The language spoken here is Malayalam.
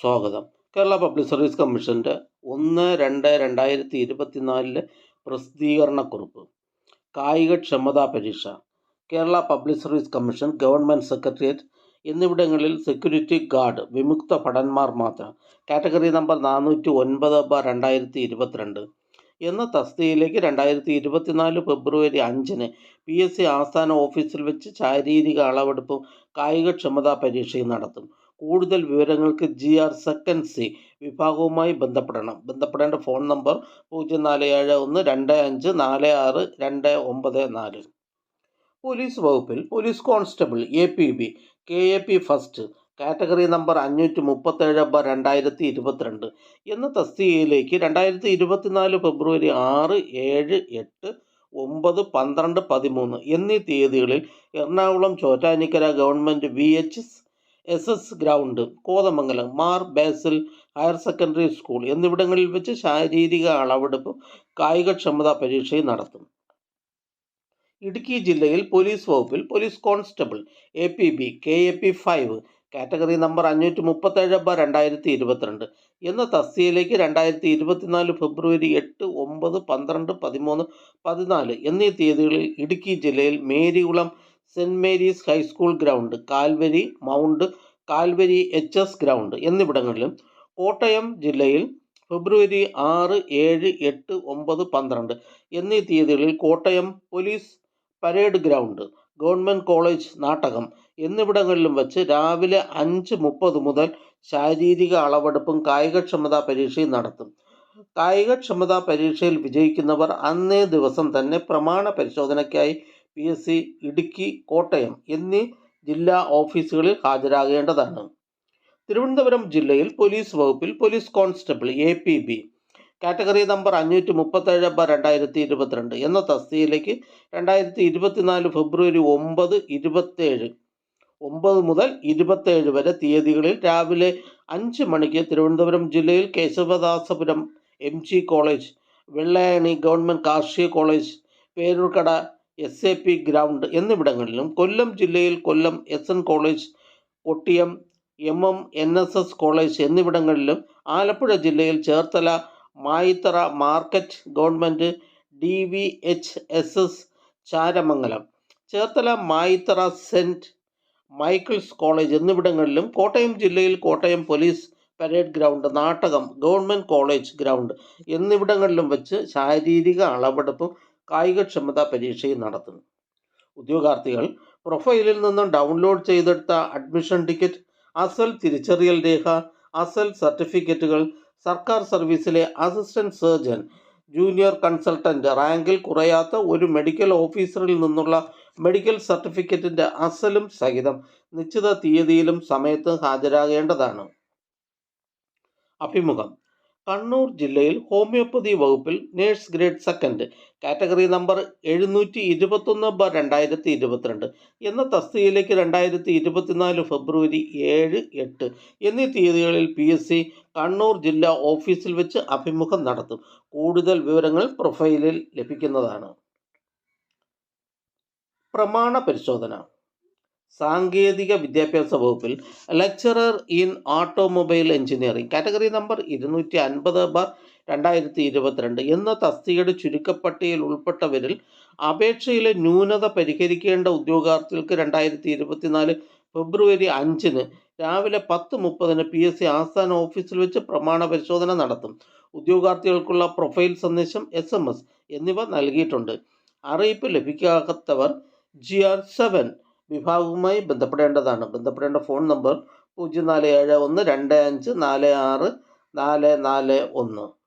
സ്വാഗതം. കേരള പബ്ലിക് സർവീസ് കമ്മീഷന്റെ ഒന്ന് രണ്ട് രണ്ടായിരത്തി ഇരുപത്തിനാലിലെ പ്രസിദ്ധീകരണക്കുറിപ്പ് കായികക്ഷമതാ പരീക്ഷ. Kerala public service commission government secretariat എന്നിവിടങ്ങളിൽ സെക്യൂരിറ്റി ഗാർഡ് വിമുക്ത ഭടന്മാർ മാത്രം. കാറ്റഗറി നമ്പർ നാനൂറ്റി ഒൻപത് ബ രണ്ടായിരത്തി ഇരുപത്തിരണ്ട് എന്ന തസ്തികയിലേക്ക് രണ്ടായിരത്തി ഇരുപത്തിനാല് ഫെബ്രുവരി അഞ്ചിന് പി എസ് സി ആസ്ഥാന ഓഫീസിൽ വെച്ച് ശാരീരിക അളവെടുപ്പും കായികക്ഷമതാ പരീക്ഷയും നടത്തും. കൂടുതൽ വിവരങ്ങൾക്ക് ജി ആർ സെക്കൻഡ് വിഭാഗവുമായി ബന്ധപ്പെടണം. ബന്ധപ്പെടേണ്ട ഫോൺ നമ്പർ പൂജ്യം നാല് ഏഴ് ഒന്ന് രണ്ട് അഞ്ച് നാല് ആറ് രണ്ട് ഒമ്പത് നാല്. പോലീസ് വകുപ്പിൽ police constable A P B K A P first category number അഞ്ഞൂറ്റി മുപ്പത്തേഴ് ബ രണ്ടായിരത്തി ഇരുപത്തിരണ്ട് എന്ന തസ്തികയിലേക്ക് രണ്ടായിരത്തി ഇരുപത്തിനാല് ഫെബ്രുവരി ആറ് ഏഴ് എട്ട് ഒമ്പത് പന്ത്രണ്ട് പതിമൂന്ന് എന്നീ തീയതികളിൽ Ernakulam Chottanikkara government V H S S ground Kothamangalam Mar Basil higher secondary school എന്നിവിടങ്ങളിൽ വെച്ച് ശാരീരിക അളവെടുപ്പ് കായികക്ഷമതാ പരീക്ഷയും നടത്തും. ഇടുക്കി ജില്ലയിൽ പോലീസ് വകുപ്പിൽ police constable A P B K A P five category number അഞ്ഞൂറ്റി മുപ്പത്തേഴ് ബ രണ്ടായിരത്തി ഇരുപത്തിരണ്ട് എന്ന തസ്തികയിലേക്ക് രണ്ടായിരത്തി ഇരുപത്തിനാല് ഫെബ്രുവരി എട്ട് ഒമ്പത് പന്ത്രണ്ട് പതിമൂന്ന് പതിനാല് എന്നീ തീയതികളിൽ ഇടുക്കി ജില്ലയിൽ Marykulam saint Mary's high school ground Calvary mount Calvary H S ground എന്നിവിടങ്ങളിലും കോട്ടയം ജില്ലയിൽ ഫെബ്രുവരി ആറ് ഏഴ് എട്ട് ഒമ്പത് പന്ത്രണ്ട് എന്നീ തീയതികളിൽ Kottayam police parade ground government college Nattakam എന്നിവിടങ്ങളിലും വച്ച് രാവിലെ അഞ്ച് മുപ്പത് മുതൽ ശാരീരിക അളവെടുപ്പും കായികക്ഷമതാ പരീക്ഷയും നടത്തും. കായികക്ഷമതാ പരീക്ഷയിൽ വിജയിക്കുന്നവർ അന്നേ ദിവസം തന്നെ പ്രമാണ പരിശോധനയ്ക്കായി P S C Idukki Kottayam എന്നീ ജില്ലാ ഓഫീസുകളിൽ ഹാജരാകേണ്ടതാണ്. തിരുവനന്തപുരം ജില്ലയിൽ പോലീസ് വകുപ്പിൽ police constable A P B. Category number അഞ്ഞൂറ്റി മുപ്പത്തേഴ് ബ രണ്ടായിരത്തി ഇരുപത്തിരണ്ട് എന്ന തസ്തികയിലേക്ക് രണ്ടായിരത്തി ഇരുപത്തിനാല് ഫെബ്രുവരി ഒമ്പത് ഇരുപത്തേഴ് ഒമ്പത് മുതൽ ഇരുപത്തേഴ് വരെ തീയതികളിൽ രാവിലെ അഞ്ച് മണിക്ക് തിരുവനന്തപുരം ജില്ലയിൽ Kesavadasapuram M G college Vellayani government കാർഷിക college Peroorkada S A P ground എന്നിവിടങ്ങളിലും കൊല്ലം ജില്ലയിൽ Kollam S N college Kottiyam M M N S S college എന്നിവിടങ്ങളിലും ആലപ്പുഴ ജില്ലയിൽ Cherthala Mayithara market government D V H S S Charamangalam Cherthala Mayithara saint Michael's college എന്നിവിടങ്ങളിലും കോട്ടയം ജില്ലയിൽ Kottayam police parade ground Nattakam government college ground എന്നിവിടങ്ങളിലും വെച്ച് ശാരീരിക അളവെടുപ്പും കായികക്ഷമതാ പരീക്ഷയും നടത്തുന്നു. ഉദ്യോഗാർത്ഥികൾ പ്രൊഫൈലിൽ നിന്നും ഡൗൺലോഡ് ചെയ്തെടുത്ത അഡ്മിഷൻ ടിക്കറ്റ് അസൽ തിരിച്ചറിയൽ രേഖ അസൽ സർട്ടിഫിക്കറ്റുകൾ സർക്കാർ സർവീസിലെ അസിസ്റ്റന്റ് സർജൻ ജൂനിയർ കൺസൾട്ടന്റ് റാങ്കിൽ കുറയാത്ത ഒരു മെഡിക്കൽ ഓഫീസറിൽ നിന്നുള്ള മെഡിക്കൽ സർട്ടിഫിക്കറ്റിന്റെ അസലും സഹിതം നിശ്ചിത തീയതിയിലും സമയത്ത് ഹാജരാകേണ്ടതാണ്. അഭിമുഖം. കണ്ണൂർ ജില്ലയിൽ ഹോമിയോപ്പതി വകുപ്പിൽ nurse grade second category number എഴുന്നൂറ്റി ഇരുപത്തൊന്ന് ബ രണ്ടായിരത്തി ഇരുപത്തിരണ്ട് എന്ന തസ്തികയിലേക്ക് രണ്ടായിരത്തി ഇരുപത്തിനാല് ഫെബ്രുവരി ഏഴ് എട്ട് എന്നീ തീയതികളിൽ പി എസ് സി കണ്ണൂർ ജില്ലാ ഓഫീസിൽ വെച്ച് അഭിമുഖം നടത്തും. കൂടുതൽ വിവരങ്ങൾ പ്രൊഫൈലിൽ ലഭിക്കുന്നതാണ്. പ്രമാണ പരിശോധന. സാങ്കേതിക വിദ്യാഭ്യാസ വകുപ്പിൽ lecturer in automobile engineering category number ഇരുന്നൂറ്റി അൻപത് ബാർ രണ്ടായിരത്തി ഇരുപത്തിരണ്ട് എന്ന തസ്തികയുടെ ചുരുക്കപ്പട്ടികയിൽ ഉൾപ്പെട്ടവരിൽ അപേക്ഷയിലെ ന്യൂനത പരിഹരിക്കേണ്ട ഉദ്യോഗാർത്ഥികൾക്ക് രണ്ടായിരത്തി ഇരുപത്തിനാല് ഫെബ്രുവരി അഞ്ചിന് രാവിലെ പത്ത് മുപ്പതിന് പി എസ് സി ആസ്ഥാന ഓഫീസിൽ വെച്ച് പ്രമാണ പരിശോധന നടത്തും. ഉദ്യോഗാർത്ഥികൾക്കുള്ള പ്രൊഫൈൽ സന്ദേശം എസ് എം എസ് എന്നിവ നൽകിയിട്ടുണ്ട്. അറിയിപ്പ് ലഭിക്കാത്തവർ ജി ആർ സെവൻ വിഭാഗവുമായി ബന്ധപ്പെടേണ്ടതാണ്. ബന്ധപ്പെടേണ്ട ഫോൺ നമ്പർ പൂജ്യം നാല് ഏഴ് ഒന്ന് രണ്ട് അഞ്ച് നാല് ആറ് നാല് നാല് ഒന്ന്.